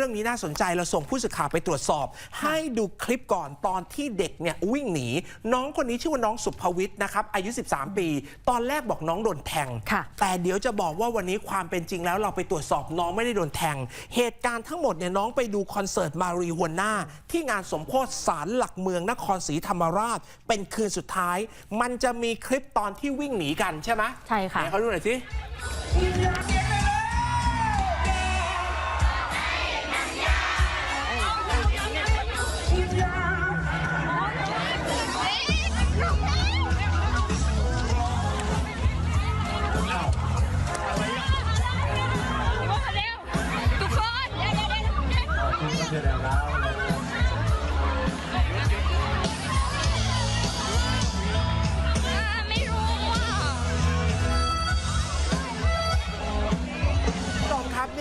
รื่องนี้น่าสนใจเราส่งผู้สื่อข่าวไปตรวจสอบ ให้ดูคลิปก่อนตอนที่เด็กเนี่ยวิ่งหนี น้องคนนี้ชื่อว่าน้องสุภวิทย์นะครับอายุ 13 ปี ตอนแรกบอกน้องโดนแทงค่ะแต่เดี๋ยวจะบอกว่าวันนี้ความเป็นจริงแล้วเราไปตรวจสอบน้องไม่ได้โดนแทง เหตุการณ์ทั้งหมดเนี่ยน้องไปดูคอนเสิร์ตมารีฮวน่าที่งานสมโพธิสารหลักเมืองนครศรีธรรมราช เป็นคืนสุดท้าย มันจะมีคลิปตอนที่วิ่งหนีกันใช่ไหมใช่ค่ะไหนเขาดูหน่อยสิ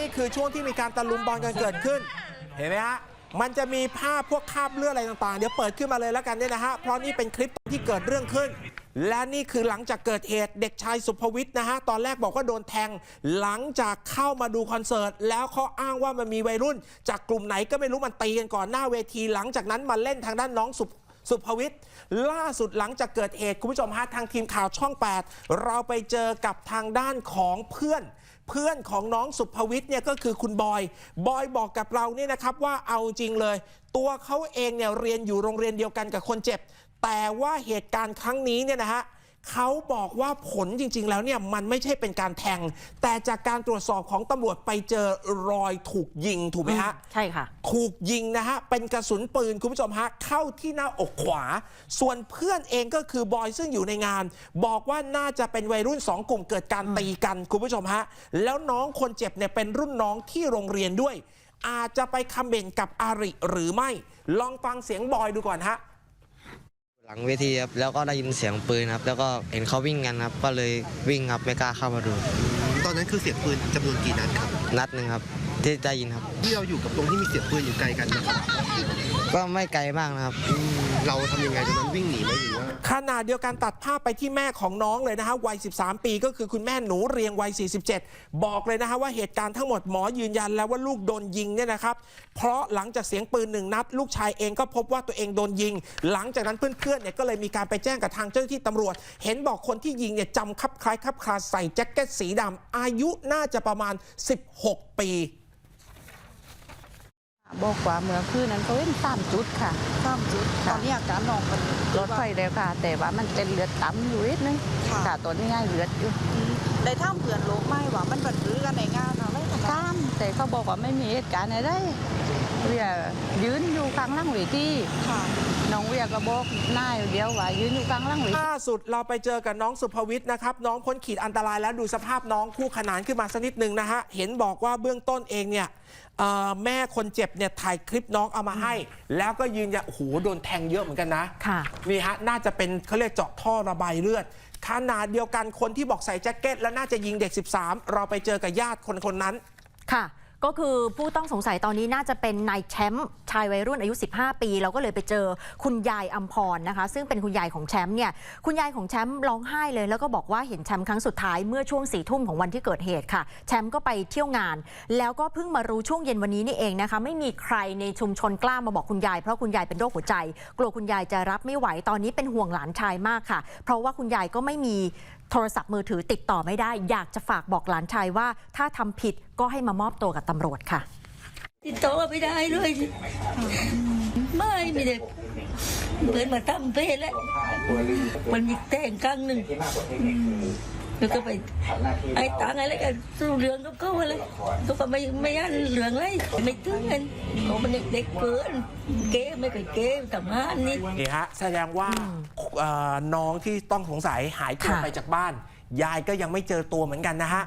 ่คือช่วงที่มีการตะลุมบอลกันเกิดขึ้น เห็นไหมฮะมันจะมีภาพพวกคราบเลือดอะไรต่างๆ เดี๋ยวเปิดขึ้นมาเลยแล้วกันเนี่ยนะฮะ เพราะนี่เป็นคลิปที่เกิดเรื่องขึ้น และนี่คือหลังจากเกิดเหตุเด็กชายสุภวิทย์นะฮะ ตอนแรกบอกว่าโดนแทง หลังจากเข้ามาดูคอนเสิร์ต แล้วเขาอ้างว่ามันมีวัยรุ่น จากกลุ่มไหนก็ไม่รู้มันตีกันก่อนหน้าเวที หลังจากนั้นมาเล่นทางด้านน้องสุภ สุภวิทย์ล่าสุดหลังจากเกิดเหตุคุณผู้ชมฮะทางทีมข่าวช่อง 8 เราไปเจอกับทางด้านของเพื่อนเพื่อนของน้องสุภวิทย์เนี่ยก็คือคุณบอย บอยบอกกับเราเนี่ยนะครับว่าเอาจริงเลย ตัวเขาเองเนี่ยเรียนอยู่โรงเรียนเดียวกันกับคนเจ็บ แต่ว่าเหตุการณ์ครั้งนี้เนี่ยนะฮะ เขาบอกว่าผลจริง ๆ แล้วเนี่ยมันไม่ใช่เป็นการแทง แต่จากการตรวจสอบของตำรวจไปเจอรอยถูกยิงถูกไหมฮะ ใช่ค่ะ ถูกยิงนะฮะ เป็นกระสุนปืนคุณผู้ชมฮะ เข้าที่หน้าอกขวา ส่วนเพื่อนเองก็คือบอยซึ่งอยู่ในงาน บอกว่าน่าจะเป็นวัยรุ่นสองกลุ่มเกิดการตีกันคุณผู้ชมฮะ แล้วน้องคนเจ็บเนี่ยเป็นรุ่นน้องที่โรงเรียนด้วย อาจจะไปคอมเมนต์กับอาริหรือไม่ ลองฟังเสียงบอยดูก่อนฮะ หลังเวทีครับแล้วก็ได้ยินเสียงปืนครับแล้วก็เห็นเขาวิ่งกันครับก็เลยวิ่งครับไม่กล้าเข้ามาดู ตอนนั้นคือเสียงปืนจำนวนกี่นัดครับ นัดหนึ่งครับที่ได้ยินครับ ที่เราอยู่กับตรงที่มีเสียงปืนอยู่ไกลกันนะครับก็ไม่ไกลมากนะครับ อืม เราทำยังไงตอนนั้นวิ่งหนีไหมหรือว่า ขณะเดียวกันตัดภาพไปที่แม่ของน้องเลยนะฮะวัย 13 ปีก็คือคุณแม่หนูเรียงวัย 47 บอกเลยนะฮะว่าเหตุการณ์ทั้งหมดหมอยืนยันแล้วว่าลูกโดนยิงเนี่ยนะครับ เพราะหลังจากเสียงปืนหนึ่งนัด ลูกชายเองก็พบว่าตัวเองโดนยิง หลังจากนั้นเพื่อนๆเนี่ยก็เลยมีการไปแจ้งกับทางเจ้าหน้าที่ตำรวจ เห็นบอกคนที่ยิงเนี่ยจำคับคล้ายคับคลาใส่แจ็คเก็ตสีดำอายุน่าจะประมาณ 16 ปี บอกว่าเมื่อคืนนั้นเขาเห็นสามจุดค่ะสามจุดตค่ะอนนี้อาการน้องมันรถไฟแล้วค่ะ แต่ว่ามันเป็นเลือดต่ำอยู่นิดนึงค่ะค่ะตอนนี้ง่ายเลือดอยู่ได้ท่ามเผื่อนโลกไหมว่ามันบันรือกันในงานอะไรขนาดตามแต่เขาบอกว่าไม่มีเหตุการณ์อะไรเวียยืนอยู่ข้างหล่างเวทีค่ะ น้องเวียก็บอกนายเดียวว่ายืนอยู่ข้างหล่างเวทีล่าสุดเราไปเจอกับน้องสุภวิทย์นะครับ น้องพ้นขีดอันตรายแล้วดูสภาพน้องคู่ขนานขึ้นมาสักนิดหนึ่งนะฮะ เห็นบอกว่าเบื้องต้นเองเนี่ยเอ่อแม่คนเจ็บเนี่ยถ่ายคลิปน้องเอามาให้ แล้วก็ยืนยันโอ้โหโดนแทงเยอะเหมือนกันนะค่ะนี่ฮะน่าจะเป็นเขาเรียกเจาะท่อระบายเลือดขนาดเดียวกันคนที่บอกใส่แจ็คเก็ตแล้วน่าจะยิงเด็ก 13 เราไปเจอกับญาติคนคนนั้นค่ะ ก็คือผู้ต้องสงสัยตอนนี้น่าจะเป็นนายแชมป์ชายวัยรุ่นอายุ 15 ปี เราก็เลยไปเจอคุณยายอัมพรนะคะ ซึ่งเป็นคุณยายของแชมป์เนี่ยคุณยายของแชมป์ร้องไห้เลย แล้วก็บอกว่าเห็นแชมป์ครั้งสุดท้ายเมื่อช่วงสี่ทุ่มของวันที่เกิดเหตุค่ะ แชมป์ก็ไปเที่ยวงาน แล้วก็เพิ่งมารู้ช่วงเย็นวันนี้นี่เองนะคะ ไม่มีใครในชุมชนกล้ามาบอกคุณยายเพราะคุณยายเป็นโรคหัวใจ กลัวคุณยายจะรับไม่ไหวตอนนี้เป็นห่วงหลานชายมากค่ะ เพราะว่าคุณยายก็ไม่มี โทรศัพท์มือถือติดต่อไม่ได้ อยากจะฝากบอกหลานชายว่า ถ้าทำผิดก็ให้มามอบตัวกับตำรวจค่ะ ติดต่อไม่ได้เลย ไม่มีเด็กเหมือนมาทำเพศแล้วมันมีแต่งครั้งหนึ่งอืมแล้วก็ไปไอ้ตังอะไรกันสู้เรื่องกับเขาอะไรเขาก็ไม่ไม่ยันเรื่องอะไรไม่ถึงกันเขามันเด็กๆเกินเก๋ไม่เคยเก๋ทำงานนี่นี่ฮะแสดงว่าเอ่อ น้องที่ต้องสงสัยหายตัวค่ะไปจากบ้าน ยายก็ยังไม่เจอตัวเหมือนกันนะฮะ